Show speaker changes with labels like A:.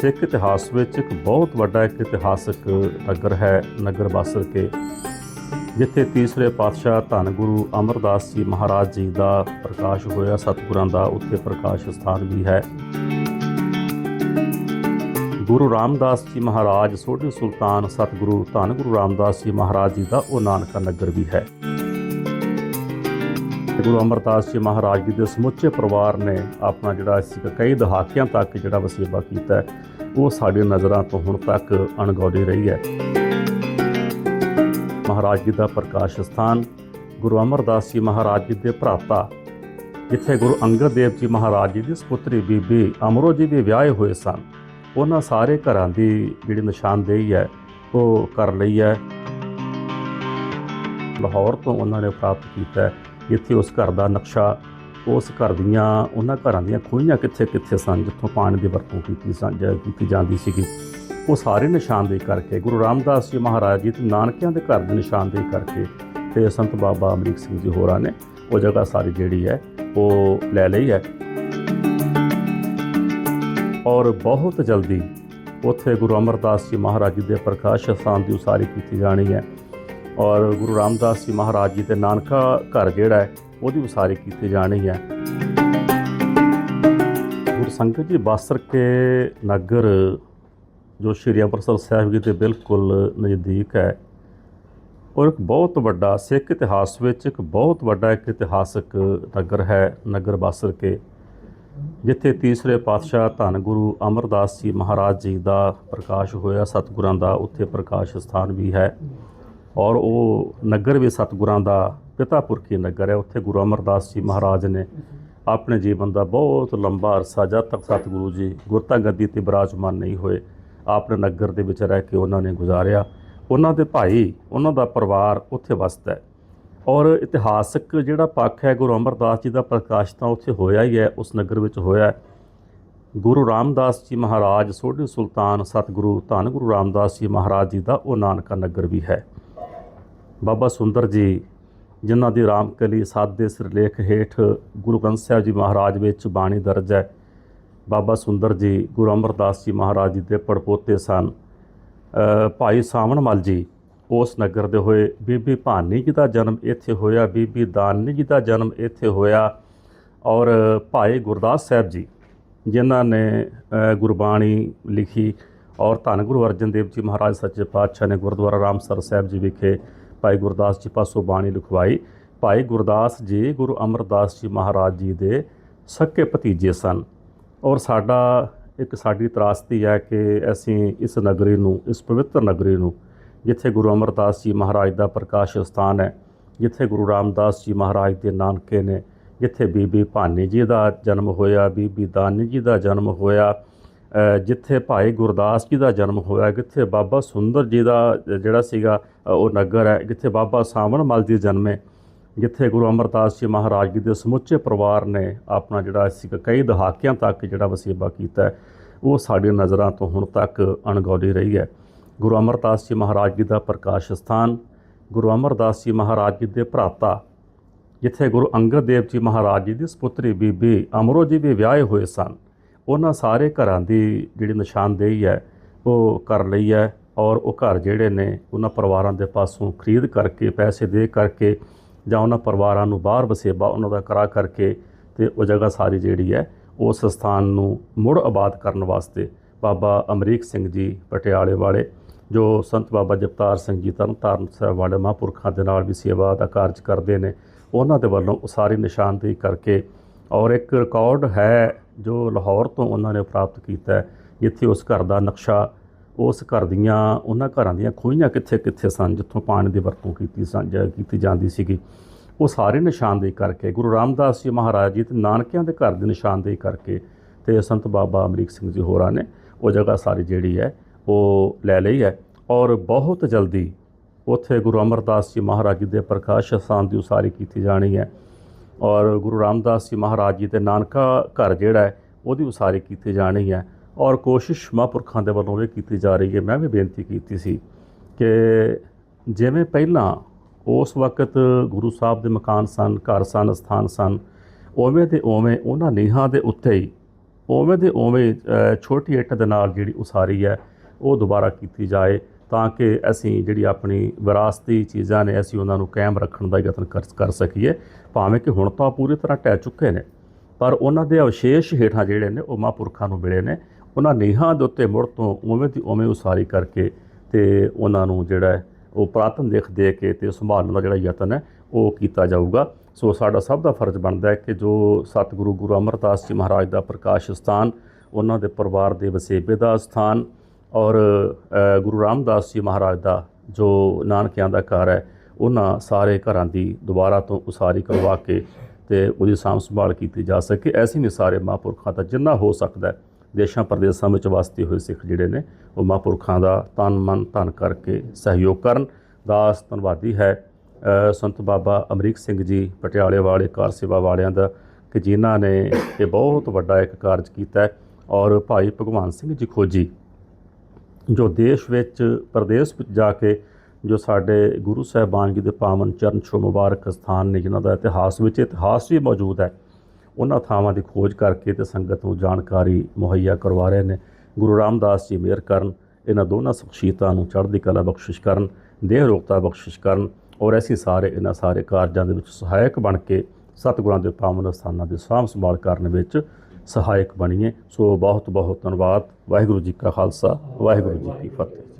A: ਸਿੱਖ ਇਤਿਹਾਸ ਵਿੱਚ ਇੱਕ ਬਹੁਤ ਵੱਡਾ ਇੱਕ ਇਤਿਹਾਸਕ ਨਗਰ ਹੈ, ਨਗਰ ਬਾਸਰ ਕੇ। ਜਿੱਥੇ ਤੀਸਰੇ ਪਾਤਸ਼ਾਹ ਧੰਨ ਗੁਰੂ ਅਮਰਦਾਸ ਜੀ ਮਹਾਰਾਜ ਜੀ ਦਾ ਪ੍ਰਕਾਸ਼ ਹੋਇਆ, ਸਤਿਗੁਰਾਂ ਦਾ ਉੱਥੇ ਪ੍ਰਕਾਸ਼ ਸਥਾਨ ਵੀ ਹੈ। ਗੁਰੂ ਰਾਮਦਾਸ ਜੀ ਮਹਾਰਾਜ, ਸੋਢੀ ਸੁਲਤਾਨ ਸਤਿਗੁਰੂ ਧੰਨ ਗੁਰੂ ਰਾਮਦਾਸ ਜੀ ਮਹਾਰਾਜ ਜੀ ਦਾ ਉਹ ਨਾਨਕਾ ਨਗਰ ਵੀ ਹੈ। ਤੇ ਗੁਰੂ ਅਮਰਦਾਸ ਜੀ ਮਹਾਰਾਜ ਜੀ ਦੇ ਸਮੁੱਚੇ ਪਰਿਵਾਰ ਨੇ ਆਪਣਾ ਜਿਹੜਾ ਸੀ ਕਈ ਦਹਾਕਿਆਂ ਤੱਕ ਜਿਹੜਾ ਵਸੇਬਾ ਕੀਤਾ ਉਹ ਸਾਡੀ ਨਜ਼ਰਾਂ ਤੋਂ ਹੁਣ ਤੱਕ ਅਣਗੌਲੀ ਰਹੀ ਹੈ। ਮਹਾਰਾਜ ਜੀ ਦਾ ਪ੍ਰਕਾਸ਼ ਸਥਾਨ, ਗੁਰੂ ਅਮਰਦਾਸ ਜੀ ਮਹਾਰਾਜ ਜੀ ਦੇ ਭਰਾਤਾ, ਜਿੱਥੇ ਗੁਰੂ ਅੰਗਦ ਦੇਵ ਜੀ ਮਹਾਰਾਜ ਜੀ ਦੀ ਸੁਪੁੱਤਰੀ ਬੀਬੀ ਅਮਰੋ ਜੀ ਦੇ ਵਿਆਹੇ ਹੋਏ ਸਨ, ਉਹਨਾਂ ਸਾਰੇ ਘਰਾਂ ਦੀ ਜਿਹੜੀ ਨਿਸ਼ਾਨਦੇਹੀ ਹੈ, ਉਹ ਕਰ ਲਈ ਹੈ। ਲਾਹੌਰ ਤੋਂ ਉਹਨਾਂ ਨੇ ਪ੍ਰਾਪਤ ਕੀਤਾ ਜਿੱਥੇ ਉਸ ਘਰ ਦਾ ਨਕਸ਼ਾ, ਉਸ ਘਰ ਦੀਆਂ, ਉਹਨਾਂ ਘਰਾਂ ਦੀਆਂ ਖੂਹੀਆਂ ਕਿੱਥੇ ਕਿੱਥੇ ਸਨ, ਜਿੱਥੋਂ ਪਾਣੀ ਦੀ ਵਰਤੋਂ ਕੀਤੀ ਸਨ ਜਾਂ ਕੀਤੀ ਜਾਂਦੀ ਸੀਗੀ। ਉਹ ਸਾਰੇ ਨਿਸ਼ਾਨਦੇਹੀ ਕਰਕੇ, ਗੁਰੂ ਰਾਮਦਾਸ ਜੀ ਮਹਾਰਾਜ ਜੀ ਤੇ ਨਾਨਕਿਆਂ ਦੇ ਘਰ ਦੀ ਨਿਸ਼ਾਨਦੇਹੀ ਕਰਕੇ ਤੇ ਸੰਤ ਬਾਬਾ ਅਮਰੀਕ ਸਿੰਘ ਜੀ ਹੋਰਾਂ ਨੇ ਉਹ ਜਗ੍ਹਾ ਸਾਰੀ ਜਿਹੜੀ ਹੈ, ਉਹ ਲੈ ਲਈ ਹੈ। ਔਰ ਬਹੁਤ ਜਲਦੀ ਉੱਥੇ ਗੁਰੂ ਅਮਰਦਾਸ ਜੀ ਮਹਾਰਾਜ ਜੀ ਦੇ ਪ੍ਰਕਾਸ਼ ਸਥਾਨ ਦੀ ਉਸਾਰੀ ਕੀਤੀ ਜਾਣੀ ਹੈ। ਔਰ ਗੁਰੂ ਰਾਮਦਾਸ ਜੀ ਮਹਾਰਾਜ ਜੀ ਦੇ ਨਾਨਕਾ ਘਰ ਜਿਹੜਾ ਹੈ, ਉਹਦੀ ਉਸਾਰੀ ਕੀਤੀ ਜਾਣੀ ਹੈ। ਗੁਰੂ ਸੰਗਤ ਜੀ ਬਾਸਰ ਕੇ ਨਗਰ, ਜੋ ਸ਼੍ਰੀ ਅੰਮ੍ਰਿਤਸਰ ਸਾਹਿਬ ਜੀ ਦੇ ਬਿਲਕੁਲ ਨਜ਼ਦੀਕ ਹੈ, ਔਰ ਇੱਕ ਬਹੁਤ ਵੱਡਾ, ਸਿੱਖ ਇਤਿਹਾਸ ਵਿੱਚ ਇੱਕ ਬਹੁਤ ਵੱਡਾ ਇੱਕ ਇਤਿਹਾਸਕ ਨਗਰ ਹੈ, ਨਗਰ ਬਾਸਰ ਕੇ, ਜਿੱਥੇ ਤੀਸਰੇ ਪਾਤਸ਼ਾਹ ਧੰਨ ਗੁਰੂ ਅਮਰਦਾਸ ਜੀ ਮਹਾਰਾਜ ਜੀ ਦਾ ਪ੍ਰਕਾਸ਼ ਹੋਇਆ, ਸਤਿਗੁਰਾਂ ਦਾ ਉੱਥੇ ਪ੍ਰਕਾਸ਼ ਸਥਾਨ ਵੀ ਹੈ। ਔਰ ਉਹ ਨਗਰ ਵੀ ਸਤਿਗੁਰਾਂ ਦਾ ਪਿਤਾ ਪੁਰਖੀ ਨਗਰ ਹੈ। ਉੱਥੇ ਗੁਰੂ ਅਮਰਦਾਸ ਜੀ ਮਹਾਰਾਜ ਨੇ ਆਪਣੇ ਜੀਵਨ ਦਾ ਬਹੁਤ ਲੰਬਾ ਅਰਸਾ, ਜਦ ਤੱਕ ਸਤਿਗੁਰੂ ਜੀ ਗੁਰਤਾ ਗੱਦੀ ਤੇ ਬਿਰਾਜਮਾਨ ਨਹੀਂ ਹੋਏ, ਆਪਣੇ ਨਗਰ ਦੇ ਵਿੱਚ ਰਹਿ ਕੇ ਉਹਨਾਂ ਨੇ ਗੁਜ਼ਾਰਿਆ। ਉਹਨਾਂ ਦੇ ਭਾਈ, ਉਹਨਾਂ ਦਾ ਪਰਿਵਾਰ ਉੱਥੇ ਵਸਦਾ ਹੈ। ਔਰ ਇਤਿਹਾਸਕ ਜਿਹੜਾ ਪੱਖ ਹੈ, ਗੁਰੂ ਅਮਰਦਾਸ ਜੀ ਦਾ ਪ੍ਰਕਾਸ਼ ਤਾਂ ਉੱਥੇ ਹੋਇਆ ਹੀ ਹੈ, ਉਸ ਨਗਰ ਵਿੱਚ ਹੋਇਆ ਹੈ। ਗੁਰੂ ਰਾਮਦਾਸ ਜੀ ਮਹਾਰਾਜ, ਸੋਢੀ ਸੁਲਤਾਨ ਸਤਿਗੁਰੂ, ਧੰਨ ਗੁਰੂ ਰਾਮਦਾਸ ਜੀ ਮਹਾਰਾਜ ਜੀ ਦਾ ਉਹ ਨਾਨਕਾ ਨਗਰ ਵੀ ਹੈ। ਬਾਬਾ ਸੁੰਦਰ ਜੀ, ਜਿਨ੍ਹਾਂ ਦੀ ਰਾਮਕਲੀ ਸਾਧ ਦੇ ਸਿਰਲੇਖ ਹੇਠ ਗੁਰੂ ਗ੍ਰੰਥ ਸਾਹਿਬ ਜੀ ਮਹਾਰਾਜ ਵਿੱਚ ਬਾਣੀ ਦਰਜ ਹੈ। ਬਾਬਾ ਸੁੰਦਰ ਜੀ ਗੁਰੂ ਅਮਰਦਾਸ ਜੀ ਮਹਾਰਾਜ ਜੀ ਦੇ ਪੜਪੋਤੇ ਸਨ। ਭਾਈ ਸਾਵਣ ਮਲ ਜੀ, ਉਸ ਨਗਰ ਦੇ ਹੋਏ ਬੀਬੀ ਭਾਨੀ ਜੀ ਦਾ ਜਨਮ ਇੱਥੇ ਹੋਇਆ, ਬੀਬੀ ਦਾਨੀ ਜੀ ਦਾ ਜਨਮ ਇੱਥੇ ਹੋਇਆ ਔਰ ਭਾਈ ਗੁਰਦਾਸ ਸਾਹਿਬ ਜੀ, ਜਿਨ੍ਹਾਂ ਨੇ ਗੁਰਬਾਣੀ ਲਿਖੀ ਔਰ ਧੰਨ ਗੁਰੂ ਅਰਜਨ ਦੇਵ ਜੀ ਮਹਾਰਾਜ ਸੱਚੇ ਪਾਤਸ਼ਾਹ ਨੇ ਗੁਰਦੁਆਰਾ ਰਾਮਸਰ ਸਾਹਿਬ ਜੀ ਵਿਖੇ ਭਾਈ ਗੁਰਦਾਸ ਜੀ ਪਾਸੋਂ ਬਾਣੀ ਲਿਖਵਾਈ। ਭਾਈ ਗੁਰਦਾਸ ਜੀ, ਗੁਰੂ ਅਮਰਦਾਸ ਜੀ ਮਹਾਰਾਜ ਜੀ ਦੇ ਸਕੇ ਭਤੀਜੇ ਸਨ। ਔਰ ਸਾਡਾ ਇੱਕ ਸਾਡੀ ਤਰਾਸਤੀ ਹੈ ਕਿ ਅਸੀਂ ਇਸ ਨਗਰੀ ਨੂੰ, ਇਸ ਪਵਿੱਤਰ ਨਗਰੀ ਨੂੰ, ਜਿੱਥੇ ਗੁਰੂ ਅਮਰਦਾਸ ਜੀ ਮਹਾਰਾਜ ਦਾ ਪ੍ਰਕਾਸ਼ ਸਥਾਨ ਹੈ, ਜਿੱਥੇ ਗੁਰੂ ਰਾਮਦਾਸ ਜੀ ਮਹਾਰਾਜ ਦੇ ਨਾਨਕੇ ਨੇ, ਜਿੱਥੇ ਬੀਬੀ ਭਾਨੀ ਜੀ ਦਾ ਜਨਮ ਹੋਇਆ, ਬੀਬੀ ਦਾਨੀ ਜੀ ਦਾ ਜਨਮ ਹੋਇਆ ਜਿੱਥੇ ਭਾਈ ਗੁਰਦਾਸ ਜੀ ਦਾ ਜਨਮ ਹੋਇਆ, ਜਿੱਥੇ ਬਾਬਾ ਸੁੰਦਰ ਜੀ ਦਾ ਜਿਹੜਾ ਸੀਗਾ ਉਹ ਨਗਰ ਹੈ, ਜਿੱਥੇ ਬਾਬਾ ਸਾਵਣ ਮਲ ਜੀ ਜਨਮੇ, ਜਿੱਥੇ ਗੁਰੂ ਅਮਰਦਾਸ ਜੀ ਮਹਾਰਾਜ ਜੀ ਦੇ ਸਮੁੱਚੇ ਪਰਿਵਾਰ ਨੇ ਆਪਣਾ ਜਿਹੜਾ ਸੀਗਾ, ਕਈ ਦਹਾਕਿਆਂ ਤੱਕ ਜਿਹੜਾ ਵਸੀਬਾ ਕੀਤਾ ਉਹ ਸਾਡੇ ਨਜ਼ਰਾਂ ਤੋਂ ਹੁਣ ਤੱਕ ਅਣਗੌਲੀ ਰਹੀ ਹੈ। ਗੁਰੂ ਅਮਰਦਾਸ ਜੀ ਮਹਾਰਾਜ ਜੀ ਦਾ ਪ੍ਰਕਾਸ਼ ਸਥਾਨ, ਗੁਰੂ ਅਮਰਦਾਸ ਜੀ ਮਹਾਰਾਜ ਜੀ ਦੇ ਭਰਾਤਾ, ਜਿੱਥੇ ਗੁਰੂ ਅੰਗਦ ਦੇਵ ਜੀ ਮਹਾਰਾਜ ਜੀ ਦੀ ਸੁਪੁੱਤਰੀ ਬੀਬੀ ਅਮਰੋ ਜੀ ਵੀ ਵਿਆਹੇ ਹੋਏ ਸਨ। ਉਹਨਾਂ ਸਾਰੇ ਘਰਾਂ ਦੀ ਜਿਹੜੀ ਨਿਸ਼ਾਨਦੇਹੀ ਹੈ, ਉਹ ਕਰ ਲਈ ਹੈ ਔਰ ਉਹ ਘਰ ਜਿਹੜੇ ਨੇ, ਉਹਨਾਂ ਪਰਿਵਾਰਾਂ ਦੇ ਪਾਸੋਂ ਖਰੀਦ ਕਰਕੇ, ਪੈਸੇ ਦੇ ਕਰਕੇ ਜਾਂ ਉਹਨਾਂ ਪਰਿਵਾਰਾਂ ਨੂੰ ਬਾਹਰ ਵਸੇਬਾ ਉਹਨਾਂ ਦਾ ਕਰਾ ਕਰਕੇ ਤੇ ਉਹ ਜਗ੍ਹਾ ਸਾਰੀ ਜਿਹੜੀ ਹੈ, ਉਸ ਸਥਾਨ ਨੂੰ ਮੁੜ ਆਬਾਦ ਕਰਨ ਵਾਸਤੇ ਬਾਬਾ ਅਮਰੀਕ ਸਿੰਘ ਜੀ ਪਟਿਆਲੇ ਵਾਲੇ, ਜੋ ਸੰਤ ਬਾਬਾ ਜਗਤਾਰ ਸਿੰਘ ਜੀ ਤਰਨਤਾਰਨ ਸਾਹਿਬ ਵਾਲੇ ਮਹਾਂਪੁਰਖਾਂ ਦੇ ਨਾਲ ਵੀ ਸੇਵਾ ਦਾ ਕਾਰਜ ਕਰਦੇ ਨੇ, ਉਹਨਾਂ ਦੇ ਵੱਲੋਂ ਉਹ ਸਾਰੀ ਨਿਸ਼ਾਨਦੇਹੀ ਕਰਕੇ ਔਰ ਇੱਕ ਰਿਕਾਰਡ ਹੈ ਜੋ ਲਾਹੌਰ ਤੋਂ ਉਹਨਾਂ ਨੇ ਪ੍ਰਾਪਤ ਕੀਤਾ ਜਿੱਥੇ ਉਸ ਘਰ ਦਾ ਨਕਸ਼ਾ, ਉਸ ਘਰ ਦੀਆਂ, ਉਹਨਾਂ ਘਰਾਂ ਦੀਆਂ ਖੂਹੀਆਂ ਕਿੱਥੇ ਕਿੱਥੇ ਸਨ, ਜਿੱਥੋਂ ਪਾਣੀ ਦੀ ਵਰਤੋਂ ਕੀਤੀ ਸਨ ਜਾਂ ਕੀਤੀ ਜਾਂਦੀ ਸੀਗੀ। ਉਹ ਸਾਰੇ ਨਿਸ਼ਾਨਦੇਹੀ ਕਰਕੇ, ਗੁਰੂ ਰਾਮਦਾਸ ਜੀ ਮਹਾਰਾਜ ਜੀ ਤੇ ਨਾਨਕਿਆਂ ਦੇ ਘਰ ਦੀ ਨਿਸ਼ਾਨਦੇਹੀ ਕਰਕੇ ਤੇ ਸੰਤ ਬਾਬਾ ਅਮਰੀਕ ਸਿੰਘ ਜੀ ਹੋਰਾਂ ਨੇ ਉਹ ਜਗ੍ਹਾ ਸਾਰੀ ਜਿਹੜੀ ਹੈ, ਉਹ ਲੈ ਲਈ ਹੈ ਔਰ ਬਹੁਤ ਜਲਦੀ ਉੱਥੇ ਗੁਰੂ ਅਮਰਦਾਸ ਜੀ ਮਹਾਰਾਜ ਜੀ ਦੇ ਪ੍ਰਕਾਸ਼ ਸਥਾਨ ਦੀ ਉਸਾਰੀ ਕੀਤੀ ਜਾਣੀ ਹੈ। ਔਰ ਗੁਰੂ ਰਾਮਦਾਸ ਜੀ ਮਹਾਰਾਜ ਜੀ ਦੇ ਨਾਨਕਾ ਘਰ ਜਿਹੜਾ ਹੈ, ਉਹਦੀ ਉਸਾਰੀ ਕੀਤੀ ਜਾਣੀ ਹੈ ਔਰ ਕੋਸ਼ਿਸ਼ ਮਹਾਂਪੁਰਖਾਂ ਦੇ ਵੱਲੋਂ ਵੀ ਕੀਤੀ ਜਾ ਰਹੀ ਹੈ। ਮੈਂ ਵੀ ਬੇਨਤੀ ਕੀਤੀ ਸੀ ਕਿ ਜਿਵੇਂ ਪਹਿਲਾਂ ਉਸ ਵਕਤ ਗੁਰੂ ਸਾਹਿਬ ਦੇ ਮਕਾਨ ਸਨ, ਘਰ ਸਨ, ਸਥਾਨ ਸਨ, ਉਵੇਂ ਦੇ ਉਵੇਂ ਉਹਨਾਂ ਨੀਹਾਂ ਦੇ ਉੱਤੇ ਹੀ, ਉਵੇਂ ਦੇ ਉਵੇਂ ਛੋਟੀ ਇੱਟ ਦੇ ਨਾਲ ਜਿਹੜੀ ਉਸਾਰੀ ਹੈ, ਉਹ ਦੁਬਾਰਾ ਕੀਤੀ ਜਾਏ। ਤਾਂ ਕਿ ਅਸੀਂ ਜਿਹੜੀ ਆਪਣੀ ਵਿਰਾਸਤੀ ਚੀਜ਼ਾਂ ਨੇ, ਅਸੀਂ ਉਹਨਾਂ ਨੂੰ ਕਾਇਮ ਰੱਖਣ ਦਾ ਯਤਨ ਕਰ ਕਰ ਸਕੀਏ। ਭਾਵੇਂ ਕਿ ਹੁਣ ਤਾਂ ਪੂਰੀ ਤਰ੍ਹਾਂ ਟਹਿ ਚੁੱਕੇ ਨੇ, ਪਰ ਉਹਨਾਂ ਦੇ ਅਵਸ਼ੇਸ਼ ਹੇਠਾਂ ਜਿਹੜੇ ਨੇ, ਉਹ ਮਹਾਂਪੁਰਖਾਂ ਨੂੰ ਮਿਲੇ ਨੇ। ਉਹਨਾਂ ਨੀਹਾਂ ਦੇ ਉੱਤੇ ਮੁੜ ਤੋਂ ਉਵੇਂ ਦੀ ਉਵੇਂ ਉਸਾਰੀ ਕਰਕੇ ਤੇ ਉਹਨਾਂ ਨੂੰ ਜਿਹੜਾ ਉਹ ਪੁਰਾਤਨ ਦੇਖ, ਦੇ ਕੇ ਤੇ ਸੰਭਾਲਣ ਦਾ ਜਿਹੜਾ ਯਤਨ ਹੈ, ਉਹ ਕੀਤਾ ਜਾਊਗਾ। ਸੋ ਸਾਡਾ ਸਭ ਦਾ ਫਰਜ਼ ਬਣਦਾ ਹੈ ਕਿ ਜੋ ਸਤਿਗੁਰੂ ਗੁਰੂ ਅਮਰਦਾਸ ਜੀ ਮਹਾਰਾਜ ਦਾ ਪ੍ਰਕਾਸ਼ ਸਥਾਨ, ਉਹਨਾਂ ਦੇ ਪਰਿਵਾਰ ਦੇ ਵਸੇਬੇ ਦਾ ਸਥਾਨ ਔਰ ਗੁਰੂ ਰਾਮਦਾਸ ਜੀ ਮਹਾਰਾਜ ਦਾ ਜੋ ਨਾਨਕਿਆਂ ਦਾ ਘਰ ਹੈ, ਉਹਨਾਂ ਸਾਰੇ ਘਰਾਂ ਦੀ ਦੁਬਾਰਾ ਤੋਂ ਉਸਾਰੀ ਕਰਵਾ ਕੇ ਤੇ ਉਹਦੀ ਸਾਂਭ ਸੰਭਾਲ ਕੀਤੀ ਜਾ ਸਕੇ। ਐਸੀ ਵੀ ਸਾਰੇ ਮਹਾਂਪੁਰਖਾਂ ਦਾ ਜਿੰਨਾ ਹੋ ਸਕਦਾ ਹੈ, ਦੇਸ਼ਾਂ ਪ੍ਰਦੇਸ਼ਾਂ ਵਿੱਚ ਵਸਦੇ ਹੋਏ ਸਿੱਖ ਜਿਹੜੇ ਨੇ, ਉਹ ਮਹਾਂਪੁਰਖਾਂ ਦਾ ਤਨ, ਮਨ, ਧਨ ਕਰਕੇ ਸਹਿਯੋਗ ਕਰਨ। ਦਾਸ ਧੰਨਵਾਦੀ ਹੈ ਸੰਤ ਬਾਬਾ ਅਮਰੀਕ ਸਿੰਘ ਜੀ ਪਟਿਆਲੇ ਵਾਲੇ ਕਾਰ ਸੇਵਾ ਵਾਲਿਆਂ ਦਾ, ਕਿ ਜਿਨ੍ਹਾਂ ਨੇ ਇਹ ਬਹੁਤ ਵੱਡਾ ਇੱਕ ਕਾਰਜ ਕੀਤਾ ਔਰ ਭਾਈ ਭਗਵਾਨ ਸਿੰਘ ਜੀ ਖੋਜੀ ਜੋ ਦੇਸ਼ ਵਿੱਚ, ਪ੍ਰਦੇਸ਼ ਵਿੱਚ ਜਾ ਕੇ ਜੋ ਸਾਡੇ ਗੁਰੂ ਸਾਹਿਬਾਨ ਜੀ ਦੇ ਪਾਵਨ ਚਰਨ ਛੋ ਮੁਬਾਰਕ ਸਥਾਨ ਨੇ, ਜਿਨ੍ਹਾਂ ਦਾ ਇਤਿਹਾਸ ਵਿੱਚ ਇਤਿਹਾਸ ਵੀ ਮੌਜੂਦ ਹੈ, ਉਹਨਾਂ ਥਾਵਾਂ ਦੀ ਖੋਜ ਕਰਕੇ ਤੇ ਸੰਗਤ ਨੂੰ ਜਾਣਕਾਰੀ ਮੁਹੱਈਆ ਕਰਵਾ ਰਹੇ ਨੇ। ਗੁਰੂ ਰਾਮਦਾਸ ਜੀ ਮਿਹਰ ਕਰਨ, ਇਹਨਾਂ ਦੋਨਾਂ ਸ਼ਖਸੀਅਤਾਂ ਨੂੰ ਚੜ੍ਹਦੀ ਕਲਾ ਬਖਸ਼ਿਸ਼ ਕਰਨ, ਦੇਹ ਰੋਗਤਾ ਬਖਸ਼ਿਸ਼ ਕਰਨ ਔਰ ਅਸੀਂ ਸਾਰੇ ਇਹਨਾਂ ਸਾਰੇ ਕਾਰਜਾਂ ਦੇ ਵਿੱਚ ਸਹਾਇਕ ਬਣ ਕੇ ਸਤਿਗੁਰਾਂ ਦੇ ਪਾਵਨ ਸਥਾਨਾਂ ਦੀ ਸਾਂਭ ਸੰਭਾਲ ਕਰਨ ਵਿੱਚ ਸਹਾਇਕ ਬਣੀਏ। ਸੋ ਬਹੁਤ ਬਹੁਤ ਧੰਨਵਾਦ। ਵਾਹਿਗੁਰੂ ਜੀ ਕਾ ਖਾਲਸਾ ਵਾਹਿਗੁਰੂ ਜੀ ਕੀ ਫਤਿਹ।